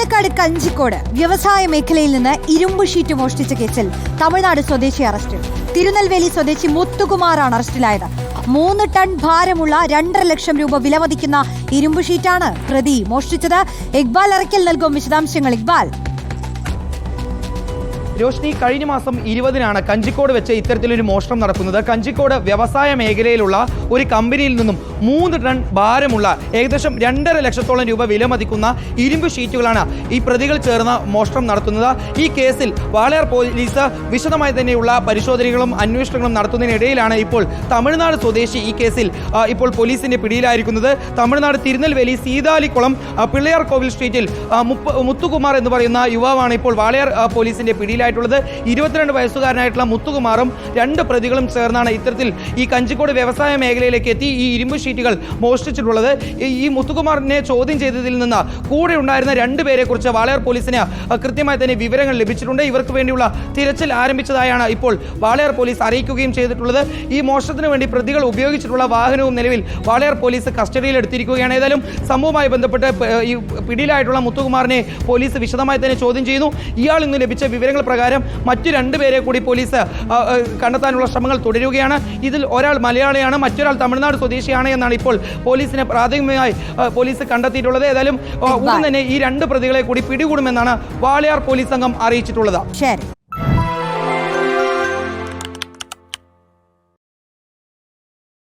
പാലക്കാട് കഞ്ചിക്കോട് വ്യവസായ മേഖലയിൽ നിന്ന് ഇരുമ്പ് ഷീറ്റ് മോഷ്ടിച്ച കേസിൽ തമിഴ്നാട് സ്വദേശി അറസ്റ്റിൽ. തിരുനെൽവേലി സ്വദേശി മുത്തുകുമാറാണ് അറസ്റ്റിലായത്. മൂന്ന് ടൺ ഭാരമുള്ള രണ്ടര ലക്ഷം രൂപ വിലമതിക്കുന്ന ഇരുമ്പ് ഷീറ്റാണ് പ്രതി മോഷ്ടിച്ചത്. ഇക്ബാൽ അറയ്ക്കൽ നൽകും വിശദാംശങ്ങൾ. ഇക്ബാൽ. രോഷ്നി കഴിഞ്ഞ മാസം ഇരുപതിനാണ് കഞ്ചിക്കോട് വെച്ച് ഇത്തരത്തിലൊരു മോഷണം നടക്കുന്നത്. കഞ്ചിക്കോട് വ്യവസായ മേഖലയിലുള്ള ഒരു കമ്പനിയിൽ നിന്നും മൂന്ന് ടൺ ഭാരമുള്ള ഏകദേശം രണ്ടര ലക്ഷത്തോളം രൂപ വില മതിക്കുന്ന ഇരുമ്പ് ഷീറ്റുകളാണ് ഈ പ്രതികൾ ചേർന്ന് മോഷണം നടത്തുന്നത്. ഈ കേസിൽ വാളയാർ പോലീസ് വിശദമായി തന്നെയുള്ള പരിശോധനകളും അന്വേഷണങ്ങളും നടത്തുന്നതിനിടയിലാണ് ഇപ്പോൾ തമിഴ്നാട് സ്വദേശി ഈ കേസിൽ ഇപ്പോൾ പോലീസിന്റെ പിടിയിലായിരിക്കുന്നത്. തമിഴ്നാട് തിരുനെൽവേലി സീതാലിക്കുളം പിള്ളയാർ കോവിൽ സ്ട്രീറ്റിൽ മുത്തുകുമാർ എന്ന് പറയുന്ന യുവാവാണ് ഇപ്പോൾ വാളയാർ പോലീസിന്റെ പോലീസിന്റെ പിടിയിലായിട്ടുള്ളത് ഇരുപത്തിരണ്ട് വയസ്സുകാരനായിട്ടുള്ള മുത്തുകുമാറും രണ്ട് പ്രതികളും ചേർന്നാണ് ഇത്തരത്തിൽ ഈ കഞ്ചിക്കോട് വ്യവസായ മേഖലയിലേക്ക് എത്തി ഈ ഇരുമ്പ് ഷീറ്റുകൾ മോഷ്ടിച്ചിട്ടുള്ളത്. ഈ- മുത്തുകുമാറിനെ ചോദ്യം ചെയ്തതിൽ നിന്ന് കൂടെ ഉണ്ടായിരുന്ന രണ്ട് പേരെ കുറിച്ച് വാളയാർ പോലീസിന് കൃത്യമായി തന്നെ വിവരങ്ങൾ ലഭിച്ചിട്ടുണ്ട്. ഇവർക്ക് വേണ്ടിയുള്ള തിരച്ചിൽ ആരംഭിച്ചതായാണ് ഇപ്പോൾ വാളയാർ പോലീസ് അറിയിക്കുകയും ചെയ്തിട്ടുള്ളത്. ഈ മോഷണത്തിന് വേണ്ടി പ്രതികൾ ഉപയോഗിച്ചിട്ടുള്ള വാഹനവും നിലവിൽ വാളയാർ പോലീസ് കസ്റ്റഡിയിൽ എടുത്തിരിക്കുകയാണ്. ഏതായാലും സംഭവവുമായി ബന്ധപ്പെട്ട് ഈ പിടിയിലായിട്ടുള്ള മുത്തുകുമാറിനെ പോലീസ് വിശദമായി തന്നെ ചോദ്യം ചെയ്യുന്നു. ഇയാൾ ഇന്ന് ലഭിച്ച വിവരങ്ങൾ പ്രകാരം മറ്റു രണ്ടുപേരെ കൂടി പോലീസ് കണ്ടെത്താനുള്ള ശ്രമങ്ങൾ തുടരുകയാണ്. ഇതിൽ ഒരാൾ മലയാളിയാണ് മറ്റൊരാൾ തമിഴ്നാട് സ്വദേശിയാണ് എന്നാണ് ഇപ്പോൾ പോലീസിനെ പ്രാഥമികമായി പോലീസ് കണ്ടെത്തിയിട്ടുള്ളത്. ഏതായാലും ഉടൻ തന്നെ ഈ രണ്ട് പ്രതികളെ കൂടി പിടികൂടുമെന്നാണ് വാളയാർ പോലീസ് സംഘം അറിയിച്ചിട്ടുള്ളത്. ശരി.